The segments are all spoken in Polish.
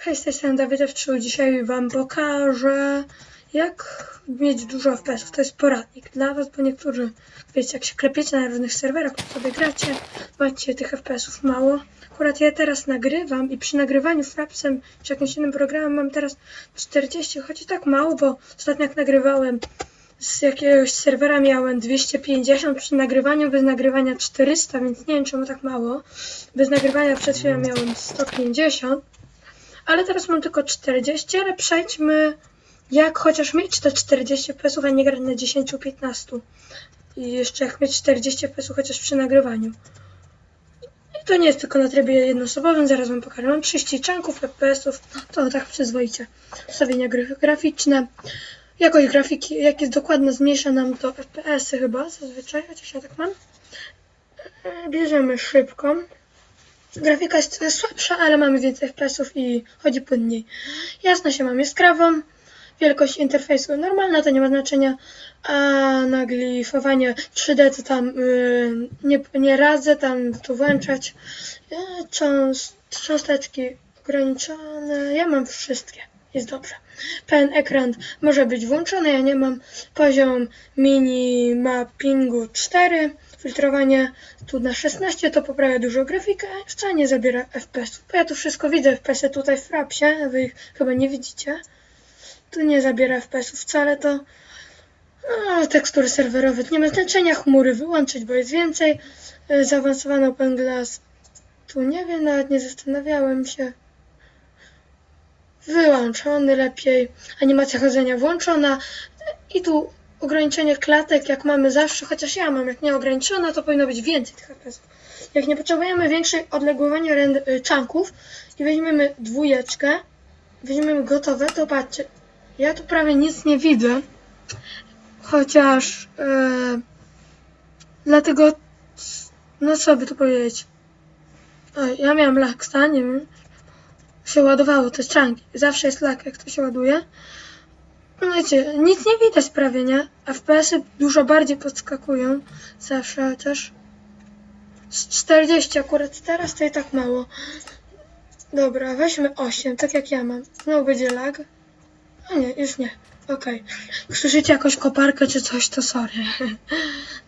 Hej, z tej strony Dawid F3. Dzisiaj Wam pokażę, jak mieć dużo FPS-ów. To jest poradnik dla Was, bo niektórzy, wiecie, jak się klepiecie na różnych serwerach, to sobie gracie, macie tych FPS-ów mało. Akurat ja teraz nagrywam i przy nagrywaniu Frapsem czy jakimś innym programem mam teraz 40, choć i tak mało, bo ostatnio jak nagrywałem z jakiegoś serwera miałem 250, przy nagrywaniu bez nagrywania 400, więc nie wiem czemu tak mało. Bez nagrywania przed chwilą miałem 150. Ale teraz mam tylko 40, ale przejdźmy jak chociaż mieć te 40 FPS, a nie grać na 10-15. I jeszcze jak mieć 40 FPS chociaż przy nagrywaniu. I to nie jest tylko na trybie jednoosobowym, zaraz wam pokażę. Mam 30 czanków FPS-ów, to tak przyzwoicie. Ustawienia graficzne. Jakość grafiki, jak jest dokładna, zmniejsza nam to FPS-y chyba, zazwyczaj, chociaż ja tak mam. E, Bierzemy szybką. Grafika jest słabsza, ale mamy więcej FPS-ów i chodzi płynniej. Jasno się mam jaskrawą. Wielkość interfejsu normalna, to nie ma znaczenia. A naglifowanie 3D to tam yy, nie, nie radzę, tam tu włączać. Yy, cząst, cząsteczki ograniczone. Ja mam wszystkie. Jest dobrze. Pen ekran może być włączony, ja nie mam. Poziom mini mappingu 4. Filtrowanie tu na 16 to poprawia dużo grafikę, wcale nie zabiera FPS. Bo ja tu wszystko widzę FPS-y tutaj w Frapsie, wy ich chyba nie widzicie. Tu nie zabiera FPS-u wcale to. No, tekstury serwerowe nie ma znaczenia, chmury wyłączyć, bo jest więcej. Y, Zaawansowany Open Glass. Tu nie wiem, nawet nie zastanawiałem się. Wyłączony lepiej. Animacja chodzenia włączona. I tu ograniczenie klatek, jak mamy zawsze, chociaż ja mam, jak nie ograniczona, to powinno być więcej tych FPS-ów. Jak nie potrzebujemy większej odległowania y, czanków i weźmiemy dwójeczkę, weźmiemy gotowe, to patrzcie, ja tu prawie nic nie widzę, chociaż e, dlatego, no co by tu powiedzieć, o, ja miałem laksa, nie wiem, się ładowało te czanki, zawsze jest lak, jak to się ładuje, no wiecie, nic nie widać prawie, nie? FPS-y dużo bardziej podskakują. Zawsze chociaż. Z 40 akurat teraz to i tak mało. Dobra, weźmy 8, tak jak ja mam. Znowu będzie lag. A nie, już nie. Okej. Słyszycie jakąś koparkę czy coś, to sorry.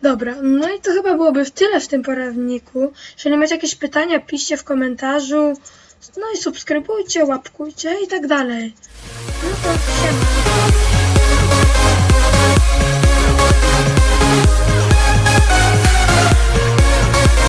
Dobra, no i to chyba byłoby w tyle w tym poradniku. Jeżeli macie jakieś pytania, piszcie w komentarzu. No i subskrybujcie, łapkujcie i tak dalej. No to siema.